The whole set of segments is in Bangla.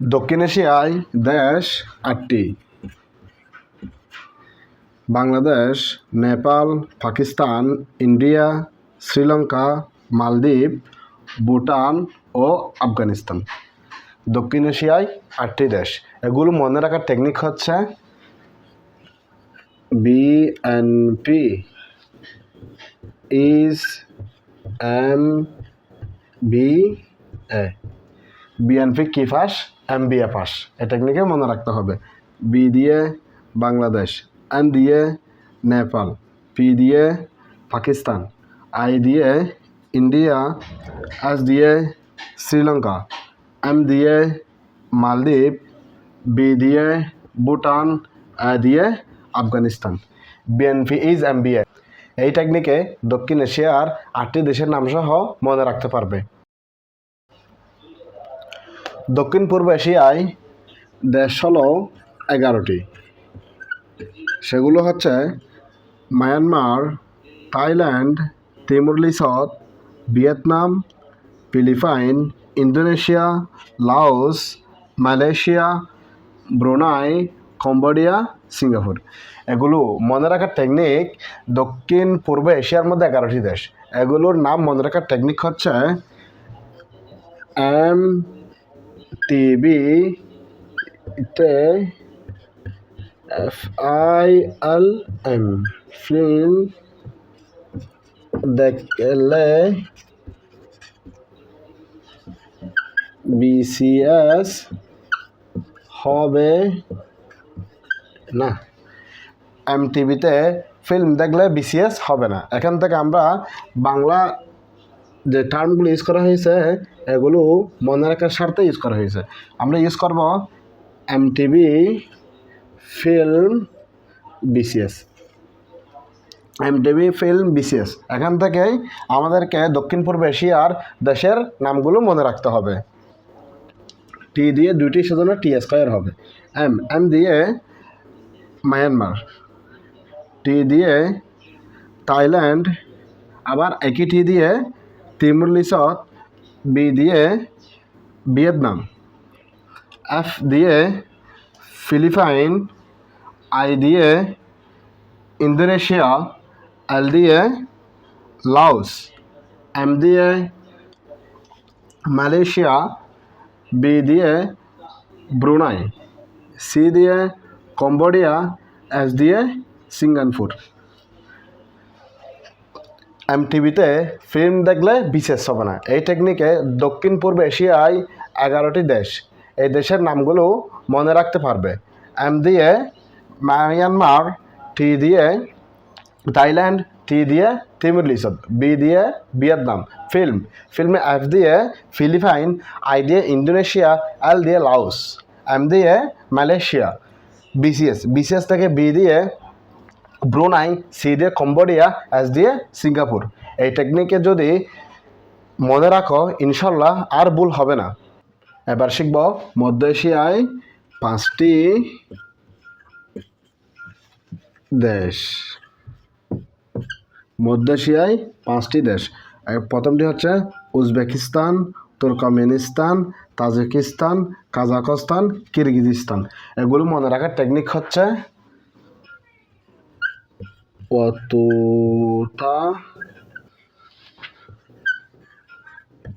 দক্ষিণ এশিয়ায় দেশ আটটি। বাংলাদেশ, নেপাল, পাকিস্তান, ইন্ডিয়া, শ্রীলঙ্কা, মালদ্বীপ, ভুটান ও আফগানিস্তান। দক্ষিণ এশিয়ায় আটটি দেশ। এগুলো মনে রাখার টেকনিক হচ্ছে BNP is M B A BNP কি pass M B A pass এই টেকনিকে মনে রাখতে হবে। বি দিয়ে বাংলাদেশ এন দিয়ে নেপাল পি দিয়ে পাকিস্তান আই দিয়ে ইন্ডিয়া এস দিয়ে শ্রীলঙ্কা এম দিয়ে মালদ্বীপ বি দিয়ে ভুটান এ দিয়ে Afghanistan. BNP is M B A এই টেকনিকে দক্ষিণ এশিয়ার আটটি দেশের নাম সহ মনে রাখতে পারবে। দক্ষিণ পূর্ব এশিয়ায় দেশ হলো এগারোটি। সেগুলো হচ্ছে Myanmar, Thailand, Timor Leste, Vietnam, Philippines, Indonesia, Laos, Malaysia, Brunei, Cambodia, Singapore. এগুলো মনে রাখার টেকনিক দক্ষিণ পূর্ব এশিয়ার মধ্যে এগারোটি দেশ। এগুলোর নাম মনে রাখার টেকনিক হচ্ছে এম টিভি তে F I L M film দেখলে বিসিএস হবে না। এম টিভিতে ফিল্ম দেখলে বিসিএস হবে না। এখান থেকে আমরা বাংলা যে টার্মগুলো ইউজ করা হয়েছে, এগুলো মনে রাখার স্বার্থে ইউজ করা হয়েছে। আমরা ইউজ করব M TV film BCS M TV film BCS এখান থেকেই আমাদেরকে দক্ষিণ পূর্ব এশিয়ার দেশের নামগুলো মনে রাখতে হবে। টি দিয়ে দুইটি সেজন্য টি স্কোয়ার হবে। এম এম দিয়ে মায়ানমার টি দিয়ে থাইল্যান্ড আবার একই টি দিয়ে তিমুর লিসত বি দিয়ে ভিয়েতনাম এফ দিয়ে ফিলিপাইন আই দিয়ে ইন্দোনেশিয়া এল দিয়ে লাওস এম দিয়ে মালয়েশিয়া বি দিয়ে ব্রুনাই সি দিয়ে কম্বোডিয়া এস দিয়ে সিঙ্গাপুর এম টিভিতে ফিল্ম দেখলে বিশেষ হবে না। এই টেকনিকে দক্ষিণ পূর্ব এশিয়ায় এগারোটি দেশ। এই দেশের নামগুলো মনে রাখতে পারবে। এম দিয়ে মায়ানমার টি দিয়ে থাইল্যান্ড টি দিয়ে তিমুর বি দিয়ে ভিয়েতনাম ফিল্ম ফিল্মে এফ দিয়ে ফিলিপাইন আই দিয়ে ইন্দোনেশিয়া এল দিয়ে লাউস এম দিয়ে মালয়েশিয়া বিসিএস বিসিএস থেকে বি দিয়ে ব্রুনাই সি দিয়ে কম্বোডিয়া এস দিয়ে সিঙ্গাপুর। এই টেকনিকে যদি মনে রাখো, ইনশাল্লাহ আর ভুল হবে না। এবার শিখব মধ্য এশিয়ায় পাঁচটি দেশ। মধ্য এশিয়ায় পাঁচটি দেশ। প্রথমটি হচ্ছে Uzbekistan, Turkmenistan, Tajikistan Kazakhstan Kyrgyzstan. এগুলো মনে রাখার টেকনিক হচ্ছে অতুতা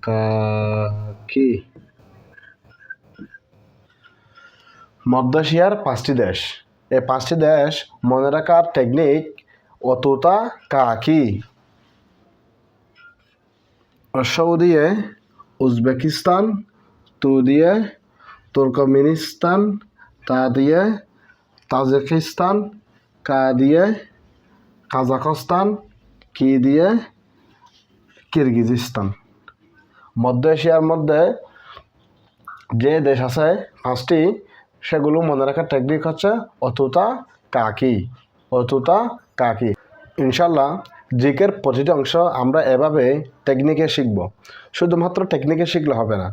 কাকি মধ্য এশিয়ার পাঁচটি দেশ। এই পাঁচটি দেশ মনে রাখার টেকনিক অতুতা কাকি অসৌ দিয়ে উজবেকিস্তান তু দিয়ে তুর্কমেনিস্তান তা দিয়ে তাজিকিস্তান কা দিয়ে কাজাকস্তান কি দিয়ে? কিরগিজিস্তান। মধ্য এশিয়ার মধ্যে যে দেশ আছে, পাঁচটি, সেগুলো মনে রাখার টেকনিক হচ্ছে অতুতা কাকি। অতুতা কাকি। ইনশাল্লাহ জিকের প্রতিটি অংশ আমরা এভাবে টেকনিকে শিখব। শুধুমাত্র টেকনিকে শিখলে হবে না।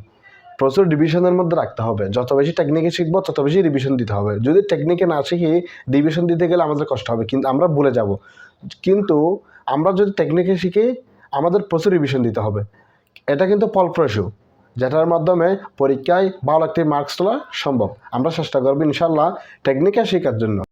প্রচুর ডিভিশনের মধ্যে রাখতে হবে। যত বেশি টেকনিকে শিখব, তত বেশি রিভিশন দিতে হবে। যদি টেকনিকে না শিখি ডিভিশন দিতে গেলে আমাদের কষ্ট হবে। কিন্তু আমরা ভুলে যাব। কিন্তু আমরা যদি টেকনিকে শিখি, আমাদের প্রচুর রিভিশন দিতে হবে। এটা কিন্তু ফলপ্রসূ, যেটার মাধ্যমে পরীক্ষায় ভালো একটি মার্কস তোলা সম্ভব। আমরা চেষ্টা করব ইনশাল্লাহ টেকনিকে শেখার জন্য।